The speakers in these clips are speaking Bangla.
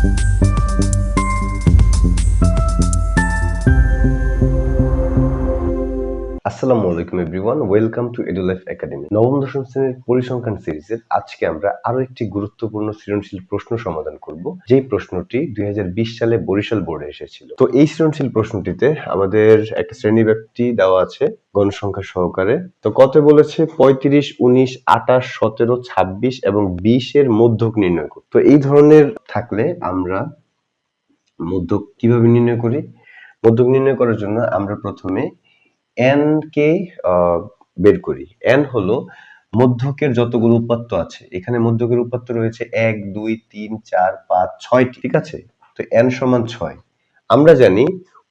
Thank you. আসসালামু আলাইকুম everyone welcome to Edulife Academy নবম, দশম শ্রেণির পরিসংখ্যান সিরিজের আজকে আমরা আরও একটি গুরুত্বপূর্ণ সৃজনশীল প্রশ্ন সমাধান করব। যেই প্রশ্নটি দুই সালে বরিশাল বোর্ডে এসেছিল। তো এই সৃজনশীল প্রশ্নটিতে আমাদের একটা শ্রেণি ব্যক্তি দেওয়া আছে গণসংখ্যা সহকারে। তো কত বলেছে? পঁয়ত্রিশ, উনিশ, আঠাশ, সতেরো, ছাব্বিশ এবং বিশ এর মধ্যক নির্ণয় করতে। তো এই ধরনের থাকলে আমরা মধ্যক কীভাবে নির্ণয় করি? মধ্যক নির্ণয় করার জন্য আমরা প্রথমে এন কে বের করি। এন হলো মধ্যকের যতগুলো উপাত্ত আছে। এখানে মধ্যকের উপাত্ত রয়েছে এক, দুই, তিন, চার, পাঁচ, ছয়টি, ঠিক আছে? তো এন সমান ছয়। আমরা জানি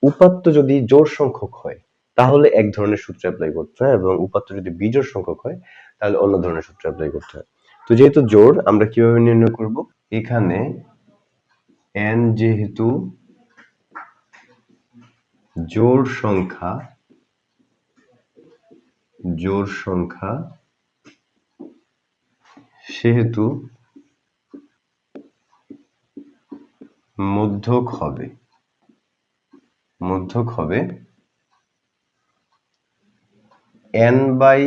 উপাত্ত যদি জোড় সংখ্যক হয়, তাহলে এক ধরনের সূত্র অ্যাপ্লাই করতে হয় এবং উপাত্ত যদি বিজোড় সংখ্যক হয়, তাহলে অন্য ধরনের সূত্র অ্যাপ্লাই করতে হয়। তো যেহেতু জোড়, আমরা কীভাবে নির্ণয় করব? এখানে এন যেহেতু জোড় সংখ্যা জোড় সংখ্যা, সেহেতু মধ্যক হবে। মধ্যক হবে এন বাই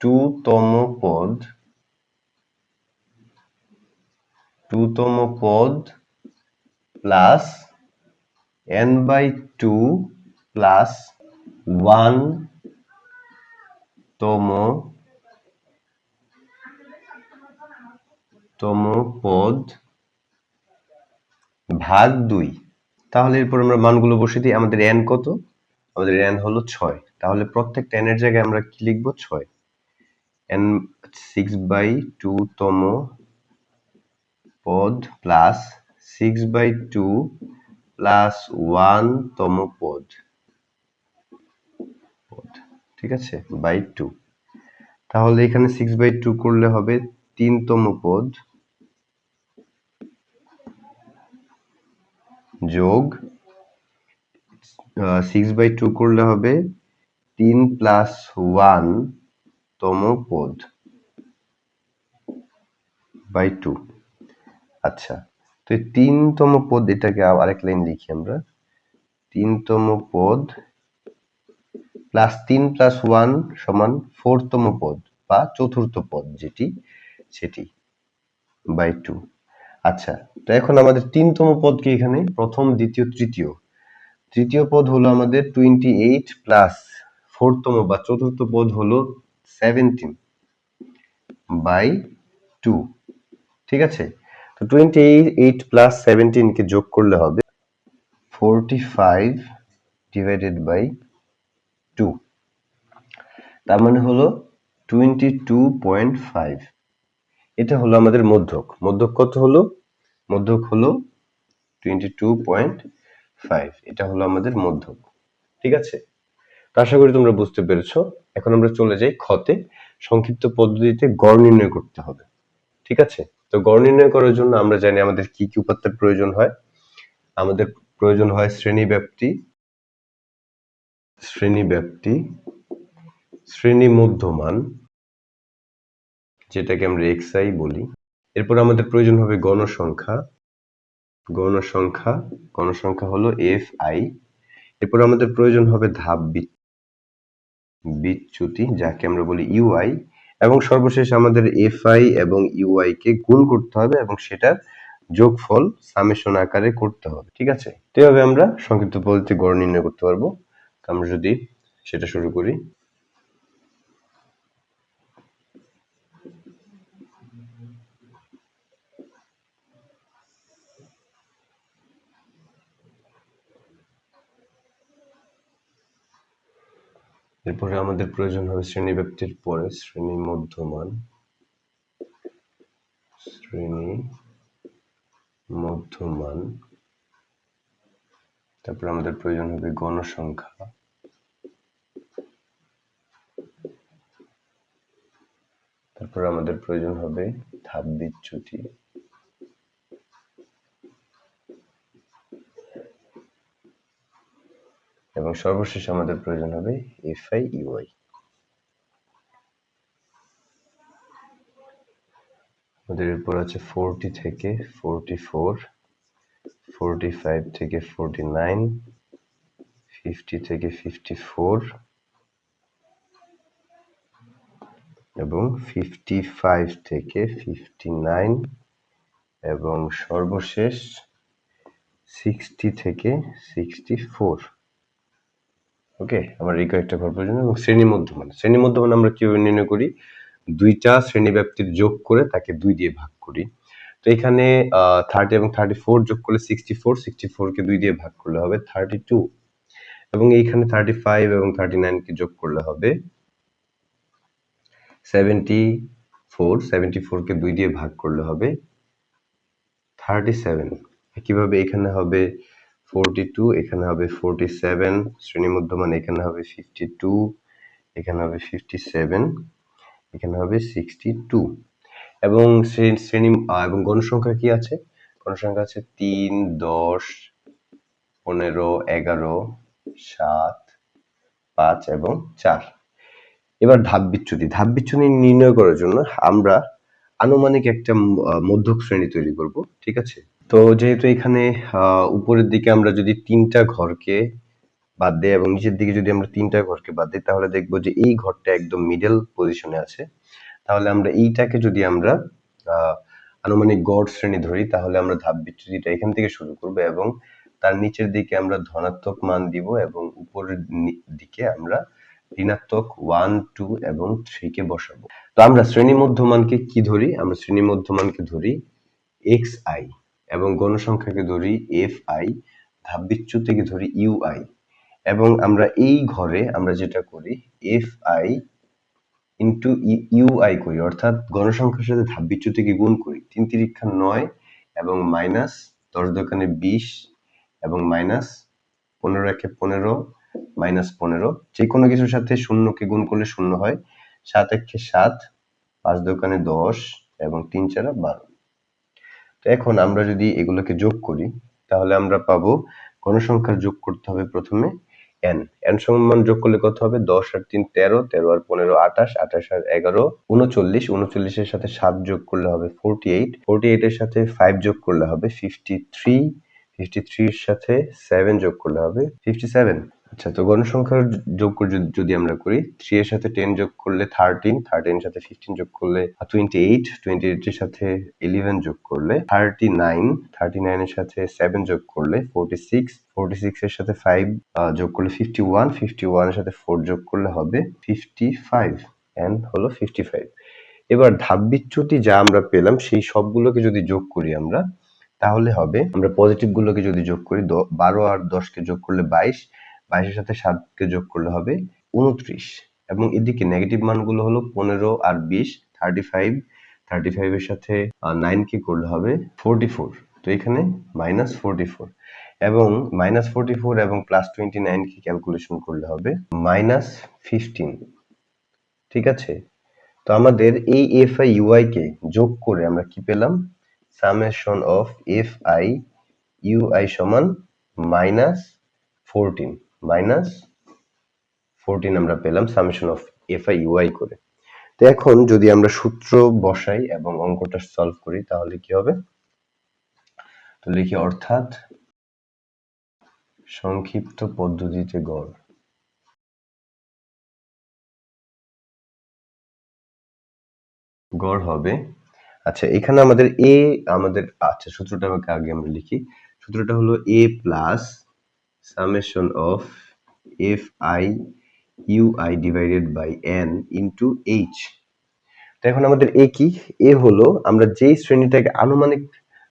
টু তম পদ টু তম পদ plus N by two plus one তম তম পদ ভাগ দুই। তাহলে এরপর আমরা মানগুলো বসে দিই। আমাদের এন কত? আমাদের এন হলো ছয়। তাহলে প্রত্যেকটা এনের জায়গায় আমরা কি লিখব? ছয়। এন সিক্স বাই টু তম পদ plus six by two plus one তম পদ পদ ঠিক আছে? বাই টু তাহলে এখানে সিক্স বাই টু করলে হবে তিনতম পদ যোগ সিক্স বাই টু করলে হবে তিন প্লাস ওয়ান তম পদ বাই টু আচ্ছা তো তিনতম পদ এটাকে আরেক লাইন লিখি আমরা। তিনতম পদ প্লাস তিন প্লাস ওয়ান সমান ফোরতম পদ বা চতুর্থ পদ যেটি, সেটি বাই টু আচ্ছা তো এখন আমাদের তিনতম পদ কি এখানে? প্রথম, দ্বিতীয়, তৃতীয়। তৃতীয় পদ হলো আমাদের টোয়েন্টি এইট প্লাস ফোরতম বা চতুর্থ পদ হলো সেভেন্টিন বাই টু ঠিক আছে? তো টোয়েন্টি এইট প্লাস সেভেন্টিনকে যোগ করলে হবে forty five divided by two তার মানে হলো টোয়েন্টি টু পয়েন্ট ফাইভ এটা হলো আমাদের মধ্যক। মধ্যক কত হলো? মধ্যক হলো টোয়েন্টি টু পয়েন্ট ফাইভ এটা হলো আমাদের মধ্যক। ঠিক আছে? তো আশা করি তোমরা বুঝতে পেরেছ। এখন আমরা চলে যাই খতে সংক্ষিপ্ত পদ্ধতিতে গড় নির্ণয় করতে হবে। ঠিক আছে? তো গড় নির্ণয় করার জন্য আমরা জানি আমাদের কি কি উপাত্তের প্রয়োজন হয়। আমাদের প্রয়োজন হয় শ্রেণি ব্যাপ্তি শ্রেণি ব্যাপ্তি শ্রেণি মধ্যমান যেটাকে আমরা এক্সআই বলি। এরপর আমাদের প্রয়োজন হবে গণসংখ্যা। গণসংখ্যা গণসংখ্যা হলো এফ আই এরপর আমাদের প্রয়োজন হবে ধাপ বিচ্যুতি, যাকে আমরা বলি ইউআই এবং সর্বশেষ আমাদের এফআই এবং ইউআই কে গুণ করতে হবে এবং সেটার যোগফল সামেশন আকারে করতে হবে। ঠিক আছে? তো আমরা সংক্ষিপ্ত পদ্ধতি গড় নির্ণয় করতে পারব। আমরা যদি সেটা শুরু করি। এরপরে আমাদের প্রয়োজন হবে শ্রেণি ব্যক্তির পরে শ্রেণি মধ্যমান। শ্রেণি মধ্যমান। তারপর আমাদের প্রয়োজন হবে গণসংখ্যা। তারপর আমাদের প্রয়োজন হবে ধাপ বিচ্যুতি এবং সর্বশেষ আমাদের প্রয়োজন হবে এফআই ইউআই আমাদের এরপর আছে ফোরটি থেকে ফোরটি ফোর ফোরটি ফাইভ থেকে ফোরটি নাইন ফিফটি থেকে ফিফটি ফোর এবং ফিফটি ফাইভ থেকে ফিফটি নাইন এবং সর্বশেষ সিক্সটি থেকে সিক্সটি ফোর ওকে আমার এই কয়েকটা ঘর পর্যন্ত এবং শ্রেণি মধ্যমান শ্রেণি মধ্যমান আমরা কীভাবে নির্ণয় করি? দুইটা শ্রেণি ব্যাপ্তির যোগ করে তাকে দুই দিয়ে ভাগ করি। তো এখানে থার্টি এবং থার্টি ফোর যোগ করলে সিক্সটি ফোর সিক্সটি ফোরকে দুই দিয়ে ভাগ করলে হবে থার্টি টু এবং এইখানে থার্টি ফাইভ এবং থার্টি নাইনকে যোগ করলে হবে সেভেন্টি ফোর সেভেন্টি ফোরকে দুই দিয়ে ভাগ করলে হবে থার্টি সেভেন একইভাবে এখানে হবে ফোরটি টু এখানে হবে ফোরটি সেভেন শ্রেণি মধ্যমান এখানে হবে ফিফটি টু এখানে হবে ফিফটি সেভেন এখানে হবে সিক্সটি টু এবং শ্রেণি এবং গণসংখ্যা কি আছে? গণসংখ্যা আছে তিন, দশ, পনেরো, এগারো, সাত, পাঁচ এবং চার। এবার ধাপ বিচ্যুতি ধাপ বিচ্যুতি নির্ণয় করার জন্য আমরা আনুমানিক একটা মধ্যক শ্রেণি তৈরি করব, ঠিক আছে? তো যেহেতু এখানে উপরের দিকে আমরা যদি তিনটা ঘরকে বাদ দেই এবং নিচের দিকে যদি আমরা তিনটা ঘরকে বাদ দিই, তাহলে দেখব যে এই ঘরটা একদম মিডল পজিশনে আছে। তাহলে আমরা এইটাকে যদি আমরা আনুমানিক গড় শ্রেণি ধরি, তাহলে আমরা ধাপ বিচ্যুতিটা এখান থেকে শুরু করব এবং তার নিচের দিকে আমরা ধনাত্মক মান দিব এবং উপরের দিকে আমরা ঋণাত্মক ওয়ান টু এবং থ্রিকে বসাবো। তো আমরা শ্রেণি মধ্যমানকে কি ধরি? আমরা শ্রেণি মধ্যমানকে ধরি এক্স আই এবং গণসংখ্যাকে ধরি এফ আই ধাপ বিচ্যুতিকে ধরি ইউ আই এবং আমরা এই ঘরে আমরা যেটা করি F I into U I করি, অর্থাৎ গণসংখ্যার সাথে ধাপ বিচ্যুতিকে গুণ করি। তিন তিরিক্ষা নয় এবং মাইনাস দশ দোকানে বিশ এবং মাইনাস পনেরো একে পনেরো মাইনাস পনেরো। যে কোনো কিছুর সাথে শূন্যকে গুণ করলে শূন্য হয়। সাত একে সাত, পাঁচ দোকানে দশ এবং তিন চারা বারো। তো এখন আমরা যদি এগুলোকে যোগ করি, তাহলে আমরা পাবো গণসংখ্যার যোগ করতে হবে প্রথমে এন এন সমান যোগ করলে কত হবে? দশ আর তিন তেরো তেরো আর পনেরো আঠাশ আঠাশ আর এগারো, উনচল্লিশ। উনচল্লিশের সাথে সাত যোগ করলে হবে ফোরটি এইট ফোরটি এইটের সাথে ফাইভ যোগ করলে হবে ফিফটি থ্রি ফিফটি থ্রির সাথে সেভেন যোগ করলে হবে ফিফটি সেভেন আচ্ছা তো গণসংখ্যার যোগ যদি আমরা করি থ্রি এর সাথে টেন যোগ করলে থার্টিন থার্টিন সাথে ফিফটিন যোগ করলে টোয়েন্টি এইট টোয়েন্টি এইট এর সাথে ইলেভেন যোগ করলে থার্টি নাইন থার্টি নাইনের সাথে সেভেন যোগ করলে ফোরটি সিক্স ফোরটি সিক্স এর সাথে ফাইভ যোগ করলে ফিফটি ওয়ান ফিফটি ওয়ানের সাথে ফোর যোগ করলে হবে ফিফটি ফাইভ এন্ড হলো ফিফটি ফাইভ এবার ধাপ বিচ্যুতি যা আমরা পেলাম, সেই সবগুলোকে যদি যোগ করি আমরা, তাহলে হবে, আমরা পজিটিভ গুলোকে যদি যোগ করি বারো আর দশকে যোগ করলে বাইশ বাইশের সাথে সাতকে যোগ করলে হবে উনত্রিশ। এবং এদিকে নেগেটিভ মানগুলো হলো পনেরো আর বিশ থার্টি ফাইভ থার্টি ফাইভের সাথে নাইন কি করলে হবে ফোরটি ফোর তো এখানে মাইনাস ফোরটি ফোর এবং মাইনাস ফোরটি ফোর এবং প্লাস টোয়েন্টি নাইন কি ক্যালকুলেশন করলে হবে মাইনাস ফিফটিন ঠিক আছে? তো আমাদের এই এফ আই ইউআই কে যোগ করে আমরা কি পেলাম? Summation of F I U I সমান মাইনাস ফোরটিন মাইনাস ফোরটিন আমরা পেলাম summation of F I U I করে। তো এখন যদি আমরা সূত্র বসাই এবং অঙ্কটা সলভ করি, তাহলে কি হবে? তো লিখি, অর্থাৎ সংক্ষিপ্ত পদ্ধতিতে গড়। গড় হবে আচ্ছা এখানে আমাদের এ আমাদের আচ্ছা সূত্রটা আমাকে আগে আমরা লিখি। সূত্রটা হলো A plus summation of fi ui divided by n into h. তো এখন আমাদের এ কি? এ হলো আমরা যেই শ্রেণীটাকে আনুমানিক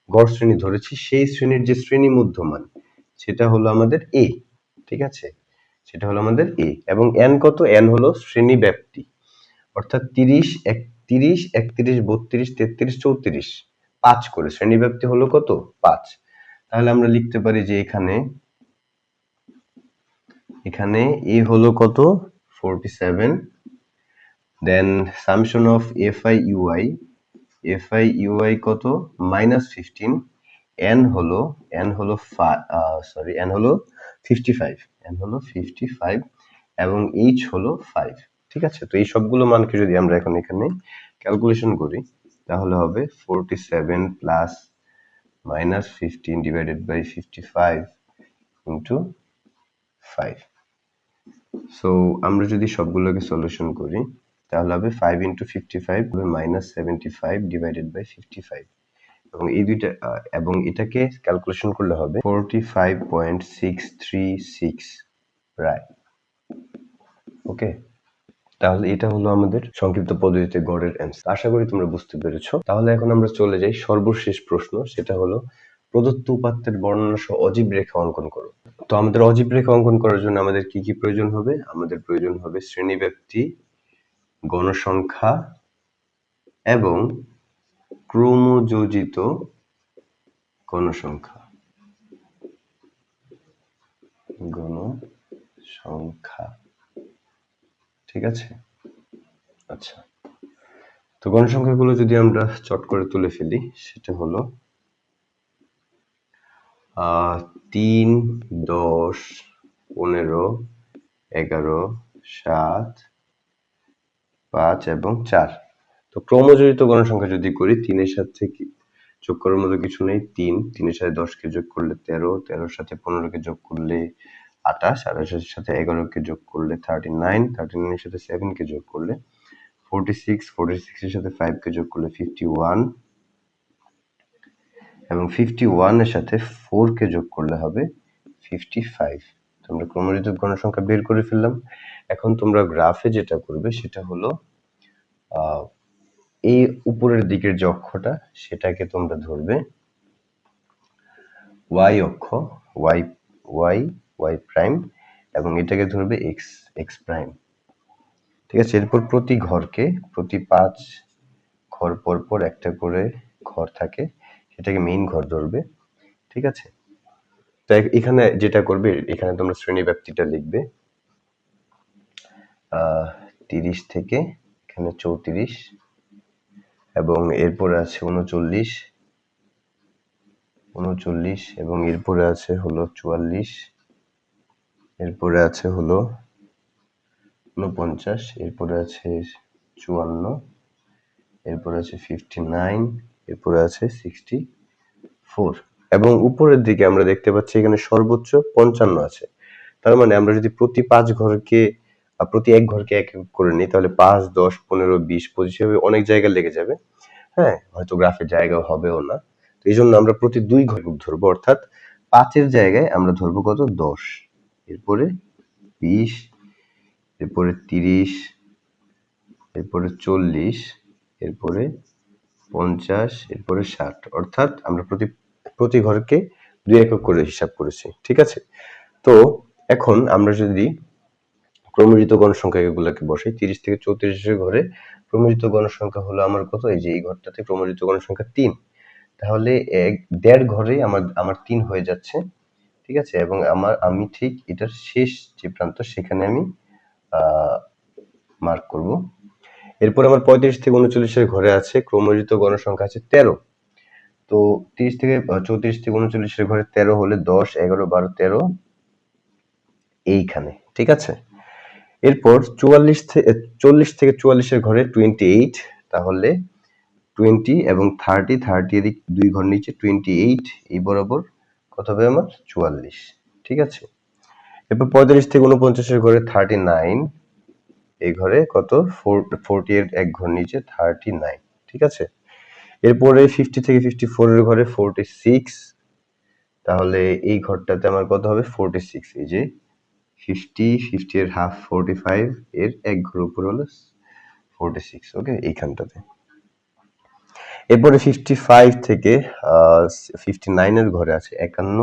গড় শ্রেণি ধরেছি, সেই শ্রেণির যে শ্রেণি মধ্যমান, সেটা হলো আমাদের এ ঠিক আছে? সেটা হলো আমাদের এ এবং এন কত? এন হলো শ্রেণি ব্যাপ্তি অর্থাৎ তিরিশ একত্রিশ একত্রিশ, বত্রিশ, তেত্রিশ, চৌত্রিশ, পাঁচ করে। শ্রেণি ব্যাপ্তি হলো কত? পাঁচ। তাহলে আমরা লিখতে পারি যে এখানে এখানে এ হলো কত? Forty seven then summation of F I U I F I U I কত? মাইনাস ফিফটিন এন হলো এন হলো সরি এন হলো ফিফটি ফাইভ এন হলো ফিফটি ফাইভ এবং এইচ হলো ফাইভ ঠিক আছে? তো এই সবগুলো মানকে যদি আমরা এখন এখানে ক্যালকুলেশন করি, তাহলে হবে forty seven plus minus fifteen divided by fifty five into five so আমরা যদি সবগুলোকে সলিউশন করি, তাহলে হবে ফাইভ ইন্টু ফিফটি ফাইভ হবে minus seventy five divided by fifty five এবং এই দুইটা এবং এটাকে ক্যালকুলেশন করলে হবে forty five point six three six প্রায় ওকে তাহলে এটা হলো আমাদের সংক্ষিপ্ত পদ্ধতিতে গড়ের অ্যান্সার আশা করি তোমরা বুঝতে পেরেছ। তাহলে এখন আমরা চলে যাই সর্বশেষ প্রশ্ন, সেটা হলো প্রদত্ত উপাত্তের বর্ণনা সহ অজীব রেখা অঙ্কন করো। তো আমাদের অজীব রেখা অঙ্কন করার জন্য আমাদের কি কি প্রয়োজন হবে? আমাদের প্রয়োজন হবে শ্রেণীব্যাপ্তি, গণসংখ্যা এবং ক্রমযোজিত গণসংখ্যা। গণসংখ্যা। ঠিক আছে? আচ্ছা। তো গণসংখ্যাগুলো যদি আমরা চট করে তুলে ফেলি, সেটা হলো তিন, দশ, পনেরো, এগারো, সাত, পাঁচ এবং চার। তো ক্রমজড়িত গণসংখ্যা যদি করি, তিনের সাথে যোগ করার মতো কিছু নেই। তিন, তিনের সাথে দশকে যোগ করলে তেরো, তেরোর সাথে পনেরোকে যোগ করলে আঠাশ, আঠাশের সাথে এগারোকে যোগ করলে থার্টি নাইন থার্টি নাইনের সাথে সেভেনকে যোগ করলে ফোরটি সিক্স ফোরটি সিক্সের সাথে ফাইভকে যোগ করলে ফিফটি ওয়ান এবং ফিফটি ওয়ানের সাথে ফোরকে যোগ করলে হবে ফিফটি ফাইভ তোমরা ক্রমজিত গণসংখ্যা বের করে ফেললাম। এখন তোমরা গ্রাফে যেটা করবে সেটা হলো এই উপরের দিকের যে অক্ষটা, সেটাকে তোমরা ধরবে ওয়াই অক্ষ ওয়াই ওয়াই ওয়াই প্রাইম এবং এটাকে ধরবে এক্স এক্স প্রাইম ঠিক আছে? এরপর প্রতি ঘরকে, প্রতি পাঁচ ঘর পর পর একটা করে ঘর থাকে। সেটাকে মেইন ঘর ধরবে, ঠিক আছে? তাই এখানে যেটা করবে, এখানে তোমরা শ্রেণি ব্যাপ্তিটা লিখবে তিরিশ থেকে, এখানে চৌত্রিশ, এবং এরপরে আছে উনচল্লিশ উনচল্লিশ, এবং এরপরে আছে হলো চুয়াল্লিশ, এরপরে আছে হলো উনপঞ্চাশ এরপরে আছে চুয়ান্ন, এরপরে আছে ফিফটি নাইন এরপরে আছে সিক্সটি ফোর এবং উপরের দিকে আমরা দেখতে পাচ্ছি এখানে সর্বোচ্চ পঞ্চান্ন আছে। তার মানে আমরা যদি প্রতি পাঁচ ঘরকে প্রতি এক ঘরকে এক করে নিই, তাহলে পাঁচ, দশ, পনেরো, বিশ, পঁচিশ এভাবে অনেক জায়গা লেগে যাবে। হ্যাঁ হয়তো গ্রাফের জায়গা হবেও না। তো এই জন্য আমরা প্রতি দুই ঘর ধরবো, অর্থাৎ পাঁচের জায়গায় আমরা ধরবো কত? দশ। এরপরে বিশ, এরপরে তিরিশ, এরপরে চল্লিশ, এরপরে পঞ্চাশ, এরপরে ষাট। অর্থাৎ আমরা প্রতি প্রতি ঘরকে দুই একক করে হিসাব করেছি, ঠিক আছে? তো এখন আমরা যদি ক্রমজিত গণসংখ্যা এগুলোকে বসাই, তিরিশ থেকে চৌত্রিশের ঘরে ক্রমজিত গণসংখ্যা হলো আমার কত? এই যে এই ঘরটাতে ক্রমজিত গণসংখ্যা তিন। তাহলে এক, দেড় ঘরে আমার আমার তিন হয়ে যাচ্ছে, ঠিক আছে? এবং আমার, আমি ঠিক এটার শেষ যে প্রান্ত, সেখানে আমি মার্ক করব। এরপর আমার পঁয়ত্রিশ থেকে উনচল্লিশের ঘরে আছে, ক্রমজিত গণসংখ্যা আছে তেরো। তো তিরিশ থেকে চৌত্রিশ থেকে উনচল্লিশের ঘরে তেরো হলে দশ, এগারো, বারো, তেরো, এইখানে, ঠিক আছে? এরপর চুয়াল্লিশ থেকে চল্লিশ থেকে চুয়াল্লিশের ঘরে টোয়েন্টি এইট তাহলে টোয়েন্টি এবং থার্টি থার্টি এদিক দুই ঘর নিচে টোয়েন্টি এইট এই বরাবর কত হবে আমার? চুয়াল্লিশ, ঠিক আছে? এরপর পঁয়তাল্লিশ থেকে উনপঞ্চাশের ঘরে থার্টি নাইন এই ঘরে কত? ফোর ফোরটি এর এক ঘর নিচে থার্টি নাইন ঠিক আছে? এরপরে ফিফটি থেকে ফিফটি ফোরের ঘরে ফোরটি সিক্স তাহলে এই ঘরটাতে আমার কত হবে? ফোরটি সিক্স এই যে ফিফটি ফিফটি এর হাফ ফোরটি ফাইভ এর এক ঘর উপর হলো ফোরটি সিক্স ওকে এইখানটাতে। এরপরে ফিফটি ফাইভ থেকে ফিফটি নাইনের ঘরে আছে একান্ন,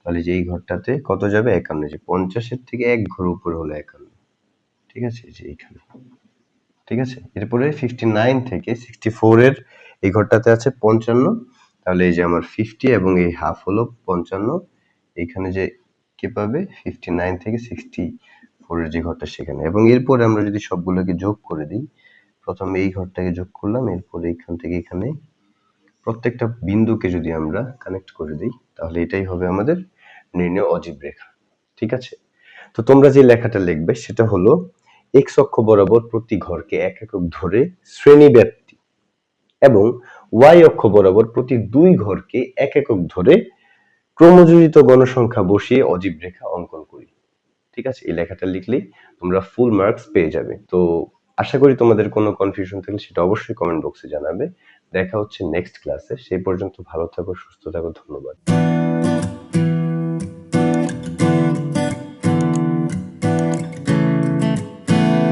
তাহলে যে এই ঘরটাতে কত যাবে? একান্ন যে পঞ্চাশের থেকে এক ঘর উপরে হলো একান্ন। ঠিক আছে? এই যে এইখানে। ঠিক আছে? এরপরে ফিফটি নাইন থেকে সিক্সটি ফোরের এই ঘরটাতে আছে পঞ্চান্ন। তাহলে এই যে আমার ফিফটি এবং এই হাফ হলো পঞ্চান্ন। এইখানে যে কে পাবে? ফিফটি নাইন থেকে সিক্সটি ফোরের যে ঘরটা সেখানে। এবং এরপরে আমরা যদি সবগুলোকে যোগ করে দিই, প্রথমে এই ঘরটাকে যোগ করলাম, এরপরে এইখান থেকে এখানে প্রত্যেকটা বিন্দুকে যদি আমরা কানেক্ট করে দিই, তাহলে এটাই হবে আমাদের নির্ণয় অজীব রেখা। ঠিক আছে? তো তোমরা যে লেখাটা লিখবে, সেটা হলো এক্স অক্ষ বরাবর প্রতি ঘরকে এক একক ধরে শ্রেণি ব্যাপ্তি এবং ওয়াই অক্ষ বরাবর প্রতি দুই ঘরকে এক একক ধরে ক্রমযোজিত গণসংখ্যা বসিয়ে অজীব রেখা অঙ্কন করি। ঠিক আছে? এই লেখাটা লিখলেই তোমরা ফুল মার্কস পেয়ে যাবে। তো আশা করি তোমাদের কোনো কনফিউশন থাকলে সেটা অবশ্যই কমেন্ট বক্সে জানাবে। দেখা হচ্ছে নেক্সট ক্লাসে সেই পর্যন্ত ভালো থাকো, সুস্থ থাকো, ধন্যবাদ।